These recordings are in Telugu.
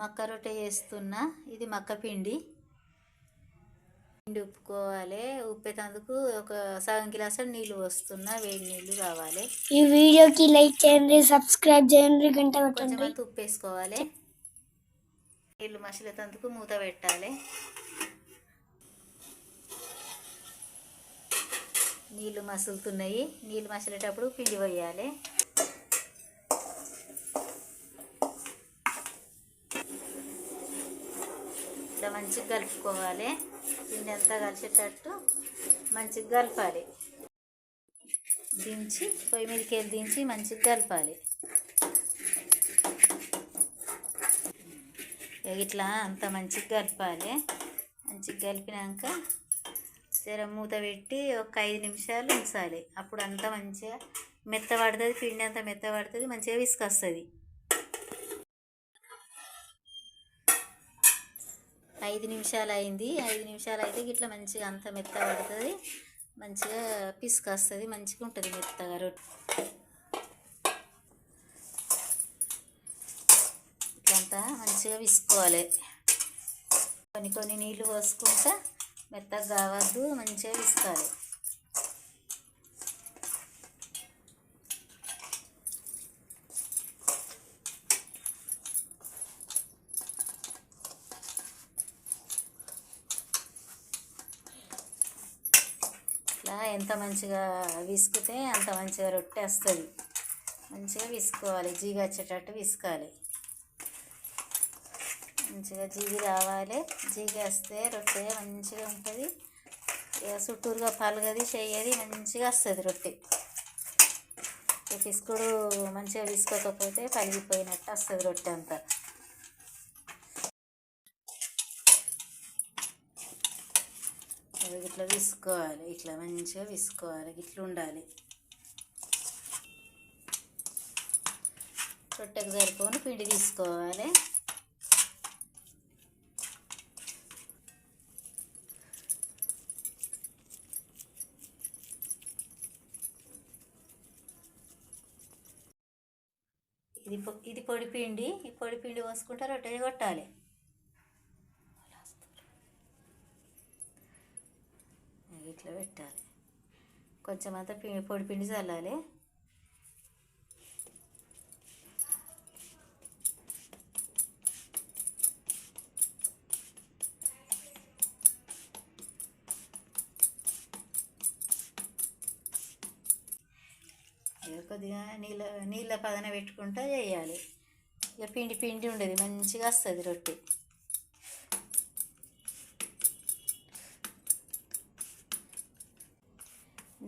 మక్క రొట్టె చేస్తున్నా. ఇది మక్క పిండి. పిండి ఉప్పుకోవాలి ఉప్పేటందుకు ఒక సగం గ్లాసు నీళ్ళు పోస్తున్నా. వేడి నీళ్ళు కావాలి. ఈ వీడియోకి లైక్ చేయండి సబ్స్క్రైబ్ చేయండి గంట కొట్టండి. ఉప్పు వేసుకోవాలి నీళ్ళు మసిలేటందుకు మూత పెట్టాలి. నీళ్ళు మసులుతున్నాయి. నీళ్ళు మసిలేటప్పుడు పిండి పోయాలి. మంచిగా కలుపుకోవాలి. పిండి అంతా కలిసేటట్టు మంచిగా కలపాలి. దించి పొయ్యి మీదకి వెళ్ళి దించి మంచిగా కలపాలి. ఇట్లా అంత మంచిగా కలపాలి. మంచిగా కలిపినాక జర మూత పెట్టి ఒక ఐదు నిమిషాలు ఉంచాలి. అప్పుడు అంతా మంచిగా మెత్త పడుతుంది పిండి అంతా మెత్త పడుతుంది మంచిగా విసుకొస్తుంది ఐదు నిమిషాలు అయింది ఐదు నిమిషాలు అయితే ఇట్లా మంచిగా అంత మెత్త పడుతుంది. మంచిగా పిసుకొస్తుంది. మంచిగా ఉంటుంది మెత్తగా రొట్టె ఇట్లంతా మంచిగా విసుకోవాలి కొన్ని కొన్ని నీళ్ళు పోసుకుంటా మెత్తగా కావద్దు. మంచిగా విసుకోవాలి ఇట్లా ఎంత మంచిగా విసుకుతే అంత మంచిగా రొట్టె వస్తుంది. మంచిగా విసుకోవాలి జీగ వచ్చేటట్టు విసుకాలి మంచిగా జీగి రావాలి జీగి వస్తే రొట్టె మంచిగా ఉంటుంది. ఇక చుట్టూరుగా పలగది చేయది మంచిగా వస్తుంది రొట్టె. ఇక పిసుకుడు మంచిగా విసుకోకపోతే పలిగిపోయినట్టు వస్తుంది రొట్టె అంతా. ఇట్లా విసుకోవాలి ఇట్లా మంచిగా విసుకోవాలి ఇట్లా ఉండాలి. రొట్టెకు సరిపోని పిండి తీసుకోవాలి. ఇది పొ- ఇది పొడి పిండి ఈ పొడి పిండి పోసుకుంటే రొట్టె కొట్టాలి. ఇట్లా పెట్టాలి. కొంచెం అంతా పిండి పొడి పిండి చల్లాలి. ఇక కొద్దిగా నీళ్ళ నీళ్ళ పదన పెట్టుకుంటా చేయాలి. ఇక పిండి పిండి ఉండేది మంచిగా వస్తుంది రొట్టె.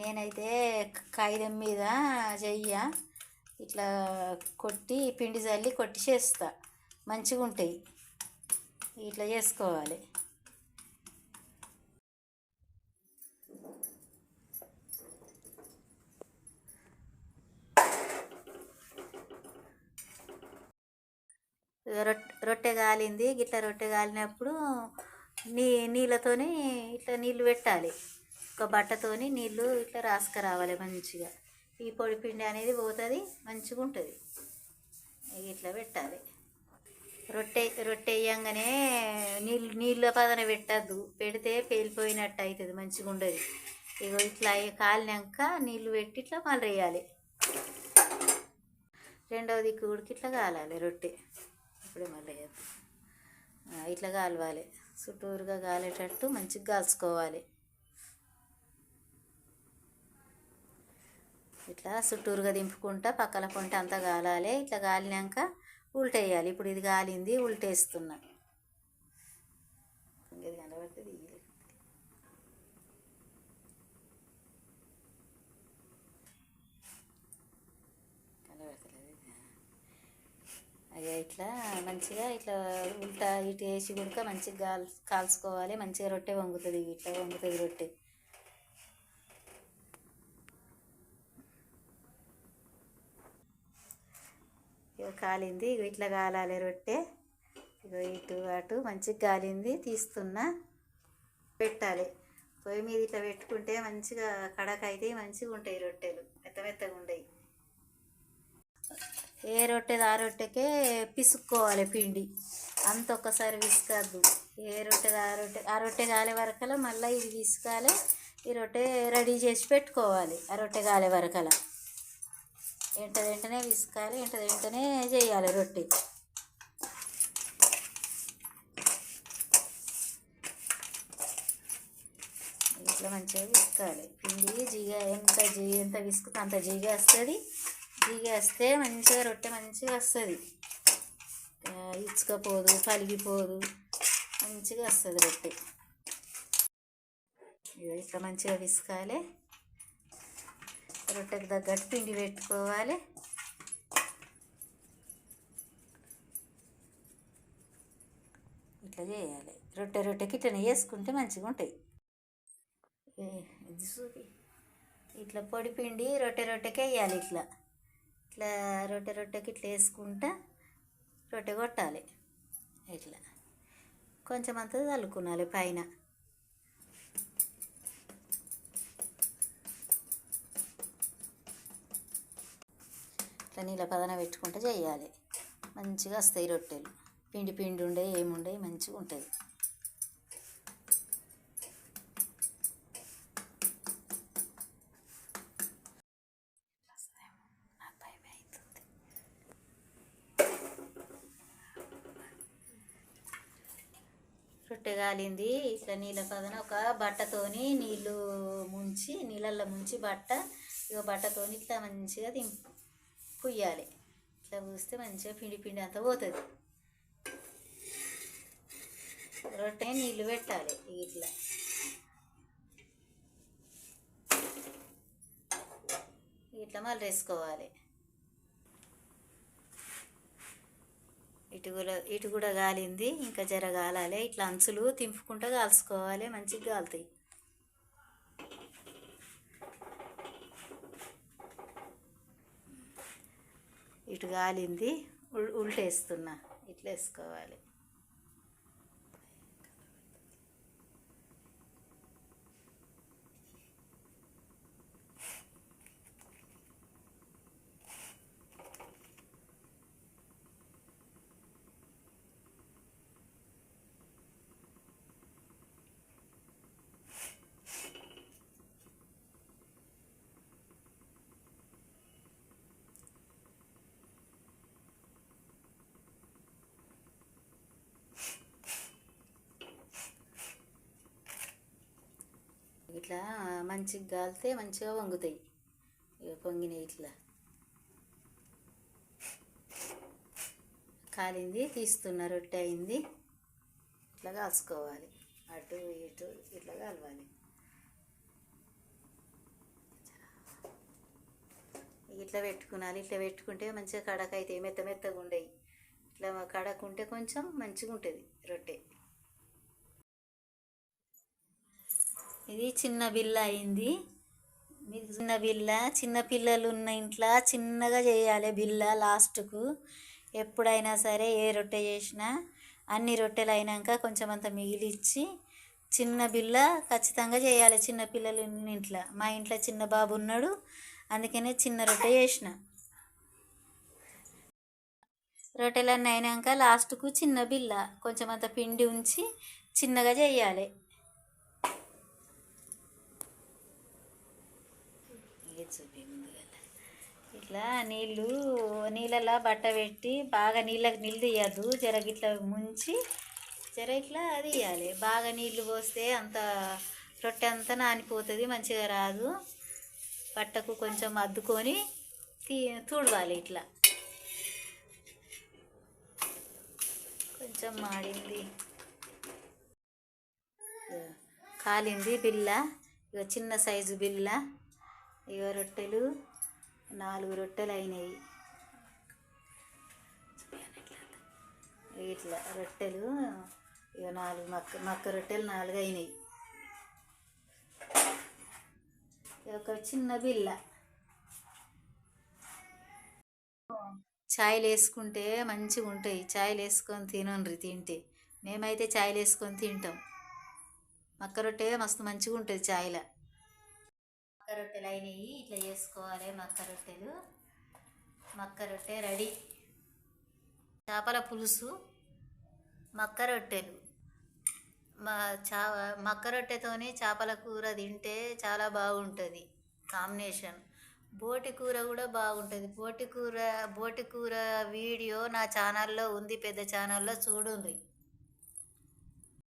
నేనైతే కాగితం మీద చెయ్య ఇట్లా కొట్టి పిండి చల్లి కొట్టి చేస్తా. మంచిగా ఉంటాయి. ఇట్లా చేసుకోవాలి. రొట్టె రొట్టె కాలింది గిట్ల రొట్టె కాలినప్పుడు నీ నీళ్ళతోని ఇట్లా నీళ్ళు పెట్టాలి. ఒక బట్టతోని నీళ్ళు ఇట్లా రాసుకురావాలి మంచిగా. ఈ పొడి పిండి అనేది పోతుంది మంచిగా ఉంటుంది. ఇట్లా పెట్టాలి. రొట్టె రొట్టె వేయంగానే నీళ్ళు నీళ్ళ పదన పెట్టద్దు. పెడితే పేలిపోయినట్టు అవుతుంది మంచిగా ఉండదు. ఇగో ఇట్లా అయ్యి- కాలినాక నీళ్ళు పెట్టి ఇట్లా మళ్ళీ వేయాలి. రెండవ దిక్కు ఉడికి ఇట్లా కాలాలి రొట్టె. ఇప్పుడే మళ్ళీ వేద్దాం. ఇట్లా కాలవాలి. చుట్టూరుగా కాలేటట్టు మంచిగా కాల్చుకోవాలి. ఇట్లా చుట్టూరుగా దింపుకుంటా పక్కల పొంట అంతా కాలాలి ఇట్లా కాలినాక ఉల్టేయాలి. ఇప్పుడు ఇది కాలింది ఉల్టేస్తున్నా. ఇంకేది కనబడితే అయ్యా ఇట్లా మంచిగా ఇట్లా ఉల్టా ఇటు వేసి కుడుక మంచిగా కాల్ కాల్చుకోవాలి. మంచిగా రొట్టె వంగుతుంది ఇట్లా వంగుతుంది రొట్టె. కాలింది ఇగో ఇట్లా కాలాలి రొట్టె. ఇగో ఇటు అటు మంచిగా కాలింది తీస్తున్నా పెట్టాలి. పొయ్యి మీద ఇట్లా పెట్టుకుంటే మంచిగా కడక అయితే మంచిగా ఉంటాయి రొట్టెలు మెత్త మెత్తగా ఉంటాయి ఏ రొట్టెది ఆ రొట్టెకే పిసుక్కోవాలి పిండి. అంత ఒక్కసారి విసుకద్దు. ఏ రొట్టెది ఆ రొట్టె ఆ రొట్టె కాలే వరకల మళ్ళీ ఇది విసుకాలి ఈ రొట్టె రెడీ చేసి పెట్టుకోవాలి ఆ రొట్టె కాలే వరకల. వెంట వెంటనే విసుకాలి వెంట వెంటనే చేయాలి రొట్టె. ఇట్లా మంచిగా విసుకాలి. పిండి జీగ ఎంత జీ ఎంత విసుకుతా అంత జీగ వస్తుంది. జీగ వస్తే మంచిగా రొట్టె మంచిగా వస్తుంది. ఇచ్చుకపోదు పలిగిపోదు మంచిగా వస్తుంది రొట్టె. ఇట్లా మంచిగా విసుకాలి. రొట్టెకి తగ్గట్టు పిండి పెట్టుకోవాలి. ఇట్లా చేయాలి. రొట్టె రొట్టెకి ఇట్లా వేసుకుంటే మంచిగా ఉంటాయి. ఏ- ఇది చూపి. ఇట్లా పొడి పిండి రొట్టె రొట్టెకి వేయాలి ఇట్లా. ఇట్లా రొట్టె రొట్టెకి ఇట్లా వేసుకుంటా రొట్టె కొట్టాలి. ఇట్లా. కొంచెం అంతా చల్లుకునాలి పైన. ఇట్లా నీళ్ళ పదన పెట్టుకుంటే చేయాలి. మంచిగా వస్తాయి రొట్టెలు. పిండి పిండి ఉండే ఏముండే మంచిగా ఉంటుంది. రొట్టె కాలింది. ఇట్లా నీళ్ళ పదన ఒక బట్టతోని నీళ్ళు ముంచి నీళ్ళల్లో ముంచి బట్ట ఇక బట్టతోని ఇట్లా మంచిగా దింపు పుయ్యాలి. ఇట్లా పూస్తే మంచిగా పిండి పిండి అంతా పోతుంది. రొట్టె నీళ్ళు పెట్టాలి ఇట్లా. ఇట్లా మళ్ళీ వేసుకోవాలి ఇటు కూడా ఇటు కూడా కాలింది ఇంకా జర కాలాలి ఇట్లా అంచులు తింపుకుంటూ కాల్చుకోవాలి మంచిగా కాలుతాయి ఇటు గాలింది ఉల్టేస్తున్నా. ఇట్లా వేసుకోవాలి ఇట్లా మంచిగా గాలితే మంచిగా వంగుతాయి. ఇక పొంగినాయి ఇట్లా. కాలింది తీస్తున్న రొట్టె అయింది. ఇట్లా కాల్చుకోవాలి. అటు ఇటు ఇట్లా కాలవాలి. ఇట్లా పెట్టుకున్నాను ఇట్లా పెట్టుకుంటే మంచిగా కడక అయితే మెత్త మెత్తగా ఉండయి ఇట్లా కడకుంటే కొంచెం మంచిగా ఉంటుంది రొట్టె. ఇది చిన్న బిల్ల అయింది. చిన్న బిల్ల చిన్న పిల్లలు ఉన్న ఇంట్లో చిన్నగా చేయాలి బిల్ల లాస్ట్కు. ఎప్పుడైనా సరే ఏ రొట్టె చేసినా అన్ని రొట్టెలు అయినాక కొంచెం అంత మిగిలిచ్చి చిన్న బిల్ల ఖచ్చితంగా చేయాలి చిన్న పిల్లలు ఉన్న ఇంట్లో. మా ఇంట్లో చిన్న బాబు ఉన్నాడు అందుకనే చిన్న రొట్టె చేసిన. రొట్టెలన్నీ అయినాక లాస్ట్కు చిన్న బిల్ల కొంచెం అంత పిండి ఉంచి చిన్నగా చేయాలి ఇది చూపి ముందుగా ఇట్లా నీళ్ళు నీళ్ళలో బట్ట పెట్టి బాగా నీళ్ళకి నీళ్ళు తీయద్దు. జరగ ఇట్లా ముంచి జర ఇట్లా ఇవ్వాలి బాగా నీళ్ళు పోస్తే అంత రొట్టె అంతా నానిపోతుంది మంచిగా రాదు. బట్టకు కొంచెం అద్దుకొని తీ తుడవాలి ఇట్లా. కొంచెం మాడింది. కాలింది బిల్ల ఇక చిన్న సైజు బిల్ల ఇక రొట్టెలు. నాలుగు రొట్టెలు అయినాయి ఇట్లా రొట్టెలు ఇక నాలుగు మక్క మక్క రొట్టెలు నాలుగు అయినాయి ఒక చిన్న బిల్ల ఛాయలు వేసుకుంటే మంచిగా ఉంటాయి ఛాయలు వేసుకొని తినండి తింటే. మేమైతే ఛాయలు వేసుకొని తింటాం. మక్క రొట్టె మస్తు మంచిగా ఉంటుంది ఛాయ్లో మక్క రొట్టెలు అయినాయి ఇట్లా చేసుకోవాలి మక్క రొట్టెలు మక్క రొట్టె రెడీ. చేపల పులుసు మక్క రొట్టెలు మా చా మక్క రొట్టెతోని చేపల కూర తింటే చాలా బాగుంటుంది కాంబినేషన్. బోటి కూర కూడా బాగుంటుంది. బోటి కూర బోటి కూర వీడియో నా ఛానల్లో ఉంది పెద్ద ఛానల్లో చూడండి